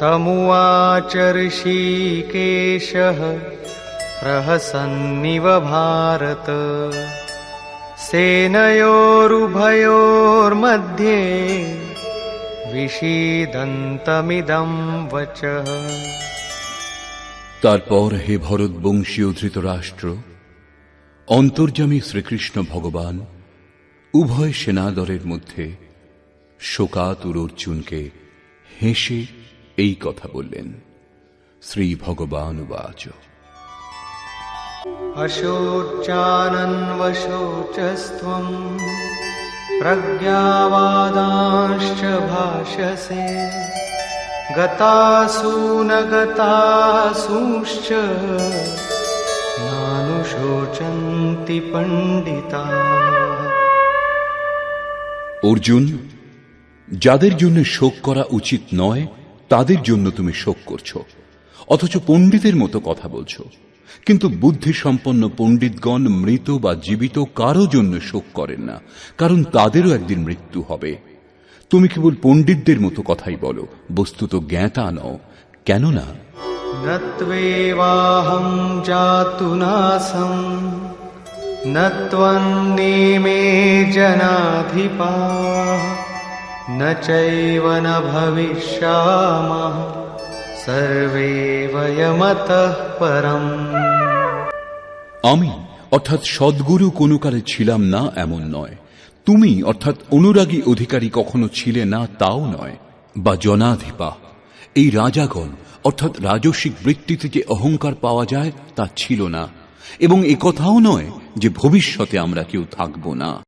तमुवाच ऋषिकेशः प्रहसन्निव भारत सेनयोरुभयोर्मध्ये विषीदन्तमिदं वचः তারপর হে ভরতবংশীয় ধৃতরাষ্ট্র অন্তর্যামী শ্রীকৃষ্ণ ভগবান উভয় সেনাদলের মধ্যে শোকাতুর অর্জুনকে হেসে এই কথা বললেন। শ্রী ভগবান বাচ অশোচানন্বশোচস্ত্বম প্রজ্ঞাবাদাশ্চ ভাষসে গতাসূন গতাসূশ্চ নানুশোচন্তি পণ্ডিতা। অর্জুন যাদের জন্য শোক করা উচিত নয় তাদের জন্য তুমি শোক করছ। অথচ পণ্ডিতের মতো কথা বলছ। কিন্তু বুদ্ধিসম্পন্ন পণ্ডিতগণ মৃত বা জীবিত কারও জন্য শোক করেন না, কারণ তাদেরও একদিন মৃত্যু হবে। তুমি কেবল পণ্ডিতদের মতো কথাই বলো, বস্তুত জ্ঞাতা নও। কেননা? নত্বেবাহম জাতুনাসম নত্বন্নে মে জনাধিপা। न चैव न भविष्यामः सर्वे वयमतः परम् আমি অর্থাৎ সদ্গুরু কোনো কালে ছিলাম না এমন নয় তুমি অর্থাৎ অনুরাগী অধিকারী কখনো ছিলে না তাও নয় বা জনাধিপা এই রাজাগণ অর্থাৎ রাজস্বিক বৃত্তিতে যে অহংকার পাওয়া যায় তা ছিল না এবং এ কথাও নয় যে ভবিষ্যতে আমরা কেউ থাকব না